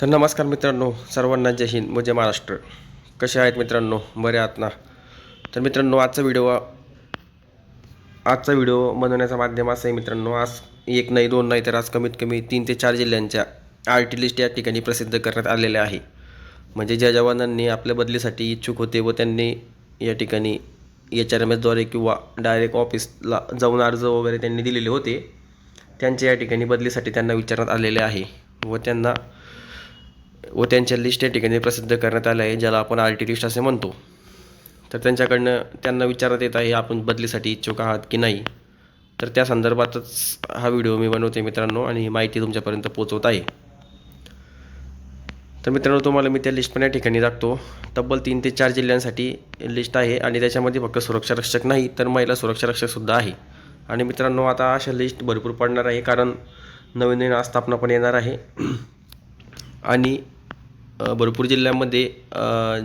तर नमस्कार मित्रांनो सर्वांना जय हिंद म्हणजे महाराष्ट्र. कसे आहेत मित्रांनो? बरे आहात ना? तर मित्रांनो आजचा व्हिडिओ आजचा व्हिडिओ बनवण्याचा माध्यम असं आहे मित्रांनो आज एक नाही दोन नाही तर आज कमीत कमी तीन ते चार जिल्ह्यांच्या आर टी लिस्ट या ठिकाणी प्रसिद्ध करण्यात आलेल्या आहे. म्हणजे ज्या जवानांनी आपल्या बदलीसाठी इच्छुक होते व त्यांनी या ठिकाणी एच आर एम एसद्वारे किंवा डायरेक्ट ऑफिसला जाऊन अर्ज वगैरे त्यांनी दिलेले होते त्यांच्या या ठिकाणी बदलीसाठी त्यांना विचारण्यात आलेले आहे व त्यांना व त्यांच्या लिस्ट या ठिकाणी प्रसिद्ध करण्यात आलं आहे ज्याला आपण आर टी लिस्ट असे म्हणतो. तर त्यांच्याकडनं त्यांना विचारत येत आहे आपण बदलीसाठी इच्छुक आहात की नाही? तर त्या संदर्भातच हा व्हिडिओ मी बनवते मित्रांनो आणि ही माहिती तुमच्यापर्यंत पोचवत आहे. तर मित्रांनो तुम्हाला मी त्या लिस्ट पण या ठिकाणी दाखतो तब्बल तीन ते चार जिल्ह्यांसाठी लिस्ट आहे आणि त्याच्यामध्ये फक्त सुरक्षा रक्षक नाही तर महिला सुरक्षा रक्षकसुद्धा आहे. आणि मित्रांनो आता अशा लिस्ट भरपूर पडणार आहे कारण नवीन नवीन आस्थापना पण येणार आहे. आणि भरपूर जिल्ह्यांमध्ये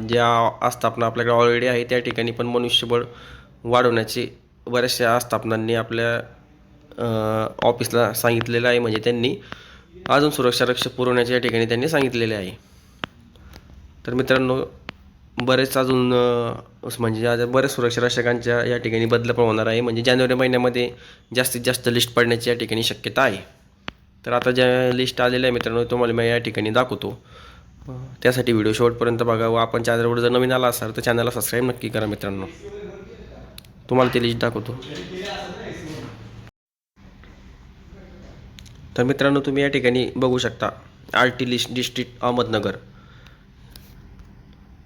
ज्या आस्थापना आपल्याकडे ऑलरेडी आहे त्या ठिकाणी पण मनुष्यबळ वाढवण्याचे बऱ्याचशा आस्थापनांनी आपल्या ऑफिसला सांगितलेलं आहे. म्हणजे त्यांनी अजून सुरक्षा रक्षक पुरवण्याचे या ठिकाणी त्यांनी सांगितलेले आहे. तर मित्रांनो बरेच अजून म्हणजे आज बरेच सुरक्षा रक्षकांच्या या ठिकाणी बदल पण होणार आहे. म्हणजे जानेवारी महिन्यामध्ये जास्तीत जास्त लिस्ट पडण्याची या ठिकाणी शक्यता आहे. तर आता ज्या लिस्ट आलेल्या आहे मित्रांनो तुम्हाला मी या ठिकाणी दाखवतो. त्यासाठी व्हिडिओ शेवटपर्यंत बघा व आपण चॅनलवर जर नवीन आला असाल तर चॅनलला सबस्क्राईब नक्की करा मित्रांनो. तुम्हाला ती लिस्ट दाखवतो. तर मित्रांनो तुम्ही या ठिकाणी बघू शकता R T list district Ahmednagar.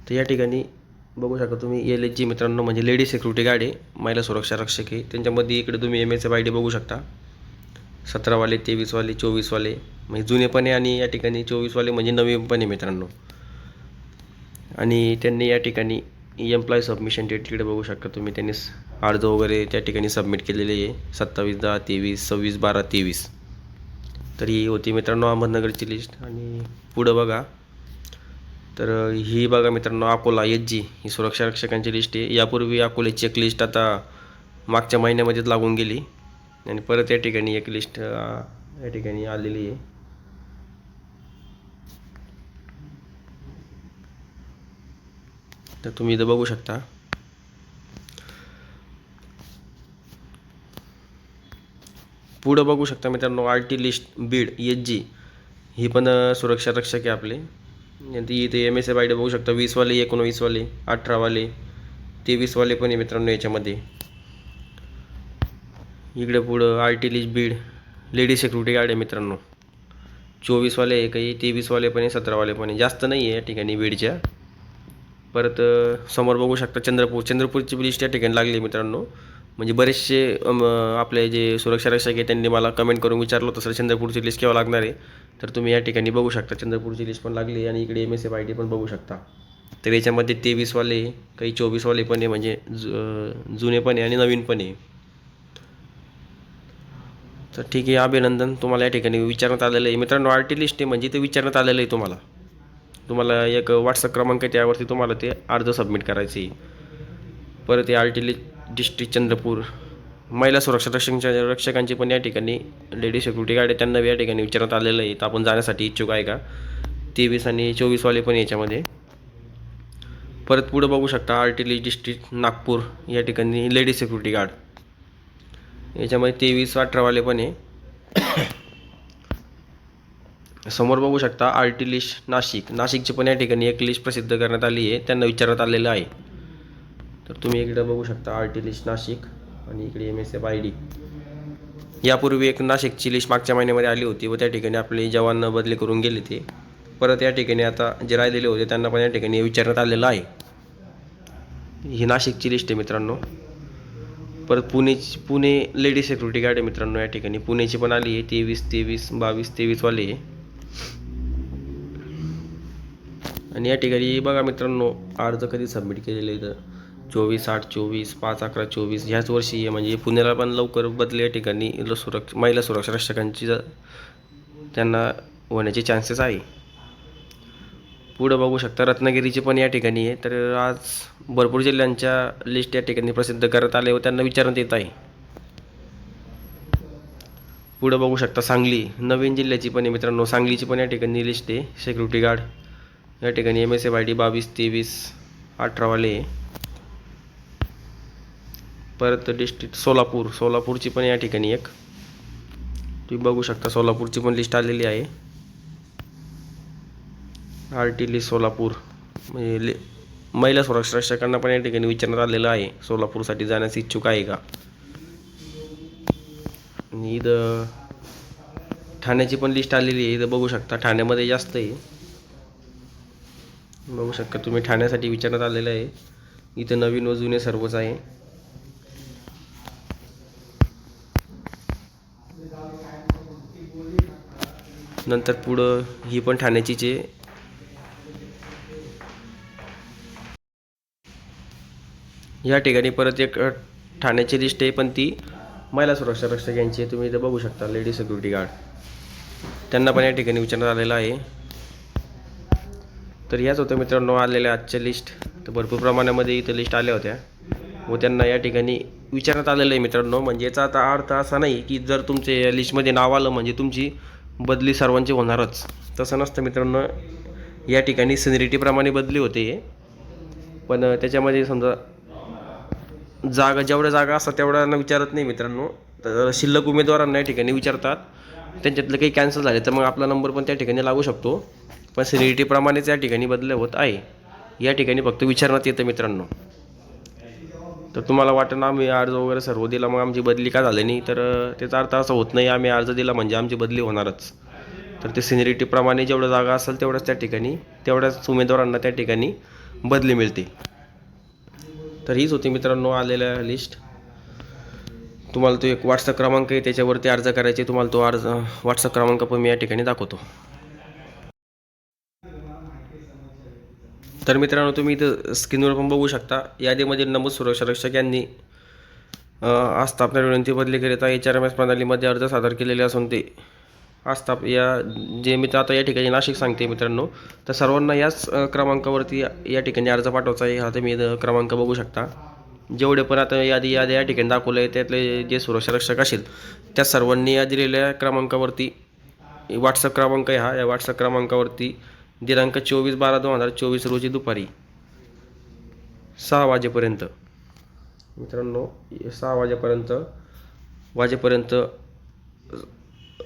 तर या ठिकाणी बघू शकता तुम्ही एल एच जी मित्रांनो म्हणजे लेडी सिक्युरिटी गार्ड आहे महिला सुरक्षा रक्षक आहे. त्यांच्यामध्ये इकडे तुम्ही M S F I D बघू शकता. सतरावाले तेवीसवाले चोवीसवाले म्हणजे जुने पण आहे आणि या ठिकाणी चोवीसवाले म्हणजे नवीन पण आहे मित्रांनो. आणि त्यांनी या ठिकाणी एम्प्लॉय सबमिशन डेट तिकडे बघू शकता तुम्ही. त्यांनी अर्ज वगैरे त्या ठिकाणी सबमिट केलेले आहे. सत्तावीस दहा तेवीस सव्वीस बारा तेवीस. तर ही होती मित्रांनो अहमदनगरची लिस्ट आणि पुढं बघा. तर ही बघा मित्रांनो अकोला एच जी ही सुरक्षा रक्षकांची लिस्ट आहे. यापूर्वी अकोल्याची एक लिस्ट आता मागच्या महिन्यामध्येच लागून गेली. आणि परत या ठिकाणी एक लिस्ट या ठिकाणी आलेली आहे. तर तुम्ही इथं बघू शकता. पुढं बघू शकता मित्रांनो R T list Beed H G ही पण सुरक्षा रक्षक आहे आपले. ती इथे M S F I D बघू शकता वीसवाले एकोणवीसवाले अठरावाले तेवीसवाले पण आहे मित्रांनो याच्यामध्ये. इकडे पुढं I T list Beed ladies security guard आहे मित्रांनो. चोवीसवाले आहे काही तेवीसवाले पण आहे सतरावाले पण आहे. जास्त नाही आहे या ठिकाणी बीडच्या. परत समोर बघू शकता चंद्रपूर. चंद्रपूरची लिस्ट या ठिकाणी लागली आहे मित्रांनो. म्हणजे बरेचसे आपले जे सुरक्षा रक्षक आहे त्यांनी मला कमेंट करून विचारलं होतं सर चंद्रपूरची लिस्ट केव्हा लागणार आहे? तर तुम्ही या ठिकाणी बघू शकता. चंद्रपूरची लिस्ट पण लागली आहे आणि इकडे M S F I D पण बघू शकता. तर याच्यामध्ये तेवीसवाले काही चोवीसवाले पण आहे म्हणजे जु जुने पण आहे आणि नवीन पण आहे. तर ठीक आहे अभिनंदन. तुम्हाला या ठिकाणी विचारण्यात आलेलं आहे. मित्रांनो आर टी लिस्ट आहे म्हणजे ते विचारण्यात आलेलं आहे तुम्हाला. तुम्हाला एक व्हॉट्सअप क्रमांक आहे त्यावरती तुम्हाला ते अर्ज सबमिट करायचे आहे. परत हे R T list district Chandrapur महिला सुरक्षा रक्षकांच्या रक्षकांची पण या ठिकाणी लेडी सिक्युरिटी गार्ड आहे त्यांना या ठिकाणी विचारण्यात आलेलं आहे. तर आपण जाण्यासाठी इच्छुक आहे का? तेवीस आणि चोवीसवाले पण याच्यामध्ये. परत पुढं बघू शकता R T list district Nagpur या ठिकाणी लेडी सिक्युरिटी गार्ड याच्यामध्ये तेवीस अठरावाले पण आहे. समोर बघू शकता आर टी लिस्ट नाशिक. नाशिकची पण या ठिकाणी एक लिस्ट प्रसिद्ध करण्यात आली आहे त्यांना विचारण्यात आलेलं आहे. तर तुम्ही इकडे बघू शकता आर टी लिस्ट नाशिक आणि इकडे M S F I D यापूर्वी एक नाशिकची लिस्ट मागच्या महिन्यामध्ये आली होती व त्या ठिकाणी आपले जवान बदली करून गेले ते. परत या ठिकाणी आता जे राहिलेले होते त्यांना पण या ठिकाणी विचारण्यात आलेलं आहे. ही नाशिकची लिस्ट आहे मित्रांनो. परत पुणेची पुणे लेडीज सिक्युरिटी गार्ड आहे मित्रांनो या ठिकाणी. पुण्याची पण आली आहे तेवीस तेवीस बावीस तेवीसवाले आहे. आणि या ठिकाणी बघा मित्रांनो अर्ज कधी सबमिट केलेले तर चोवीस आठ चोवीस पाच अकरा चोवीस ह्याच वर्षी आहे. म्हणजे पुण्याला पण लवकर बदले या ठिकाणी. ल- सुरक्ष महिला सुरक्षा रक्षकांची त्यांना होण्याचे चान्सेस आहे. पुढं बघू शकता. रत्नागिरीची पण या ठिकाणी आहे. तर आज भरपूर जिल्ह्यांच्या लिस्ट या ठिकाणी प्रसिद्ध करत आले व त्यांना विचारण्यात येत आहे. पुढं बघू शकता सांगली. नवीन जिल्ह्याची पण आहे मित्रांनो. सांगलीची पण या ठिकाणी लिस्ट आहे. सिक्युरिटी गार्ड या ठिकाणी M S F I D बावीस तेवीस अठरावाले परत डिस्ट्रिक्ट सोलापूर. सोलापूरची पण या ठिकाणी एक. तुम्ही बघू शकता सोलापूरची पण लिस्ट आलेली आहे. आर टी ली सोलापूर. म्हणजे ले महिला सुरक्षा पण या ठिकाणी विचारण्यात आलेलं आहे. सोलापूरसाठी जाण्यास इच्छुक आहे का? आणि इथं ठाण्याची पण लिस्ट आलेली आहे. इथं बघू शकता ठाण्यामध्ये जास्त आहे. बघू शकता तुम्ही ठाण्यासाठी विचारण्यात आलेलं आहे. इथं नवीन व जुने सर्वच आहे. नंतर पुढं ही पण ठाण्याचीच आहे. या ठिकाणी परत एक ठाण्याची लिस्ट आहे पण ती महिला सुरक्षा रक्षक यांची आहे. तुम्ही इथं बघू शकता लेडी सिक्युरिटी गार्ड त्यांना पण या ठिकाणी विचारण्यात आलेलं आहे. तर याच होत्या मित्रांनो आलेल्या आजच्या लिस्ट तर भरपूर प्रमाणामध्ये इथं लिस्ट आल्या होत्या. व त्यांना या ठिकाणी विचारण्यात आलेलं आहे मित्रांनो. म्हणजे याचा आता अर्थ असा नाही की जर तुमचे या लिस्टमध्ये नाव आलं म्हणजे तुमची बदली सर्वांची होणारच. तसं नसतं मित्रांनो. या ठिकाणी सिनिरिटीप्रमाणे बदली होते. पण त्याच्यामध्ये समजा जागा जेवढ्या जागा असतात तेवढ्यांना विचारत नाही मित्रांनो. तर शिल्लक उमेदवारांना या ठिकाणी विचारतात. त्यांच्यातलं काही कॅन्सल झाले तर मग आपला नंबर पण त्या ठिकाणी लागू शकतो. पण सिनिरिटीप्रमाणेच या ठिकाणी बदल होत आहे. या ठिकाणी फक्त विचारण्यात येतं मित्रांनो. तर तुम्हाला वाटतं ना आम्ही अर्ज वगैरे सर्व दिला मग आमची बदली का झाली नाही? तर त्याचा अर्थ असा होत नाही आम्ही अर्ज दिला म्हणजे आमची बदली होणारच. तर ते सिनिरिटीप्रमाणे जेवढं जागा असेल तेवढ्याच त्या ठिकाणी तेवढ्याच उमेदवारांना त्या ठिकाणी बदली मिळते. तर हीच होती मित्रांनो आलेल्या लिस्ट तुम्हाला तो एक व्हॉट्सअप क्रमांक आहे त्याच्यावरती अर्ज करायचे तुम्हाला तो अर्ज व्हॉट्सअप क्रमांक पण मी या ठिकाणी दाखवतो. तर मित्रांनो तुम्ही इथं स्क्रीनवर पण बघू शकता. यादीमध्ये नमूद सुरक्षा रक्षक यांनी आस्थापना विनंती बदली करिता एच आर एम एस प्रणालीमध्ये अर्ज सादर केलेले असून ते आस्थाप या जे मी आता या ठिकाणी नाशिक सांगते मित्रांनो तर सर्वांना याच क्रमांकावरती या- ठिकाणी अर्ज पाठवायचा आहे. हा तुम्ही क्रमांक बघू शकता. जेवढे पण आता यादी यादी या ठिकाणी दाखवलं आहे त्यातले जे सुरक्षा रक्षक असेल त्या सर्वांनी या दिलेल्या क्रमांकावरती व्हॉट्सअप क्रमांक आहे हा. या व्हॉट्सअप क्रमांकावरती दिनांक चोवीस बारा दोन हजार चोवीस रोजी दुपारी सहा वाजेपर्यंत. मित्रांनो सहा वाजेपर्यंत वाजेपर्यंत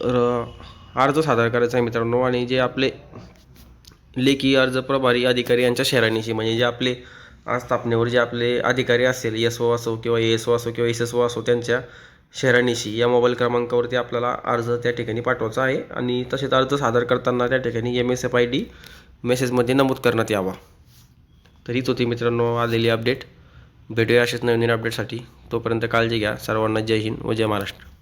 र- अर्ज सादर करायचा आहे मित्रांनो आणि जे आपले लेखी अर्ज प्रभारी अधिकारी यांच्या शेराणीशी म्हणजे जे आपले आस्थापनेवर जे आपले अधिकारी असेल एस ओ असो किंवा एस ओ असो किंवा एस एस ओ असो त्यांच्या शेराणीशी या मोबाईल क्रमांकावरती आपल्याला अर्ज त्या ठिकाणी पाठवायचा आहे आणि तसेच अर्ज सादर करताना त्या ठिकाणी M S F I D मेसेजमध्ये नमूद करण्यात यावा. तर हीच होती मित्रांनो आलेली अपडेट भेटूया असेच नवीन अपडेटसाठी तोपर्यंत काळजी घ्या. सर्वांना जय हिंद व जय महाराष्ट्र.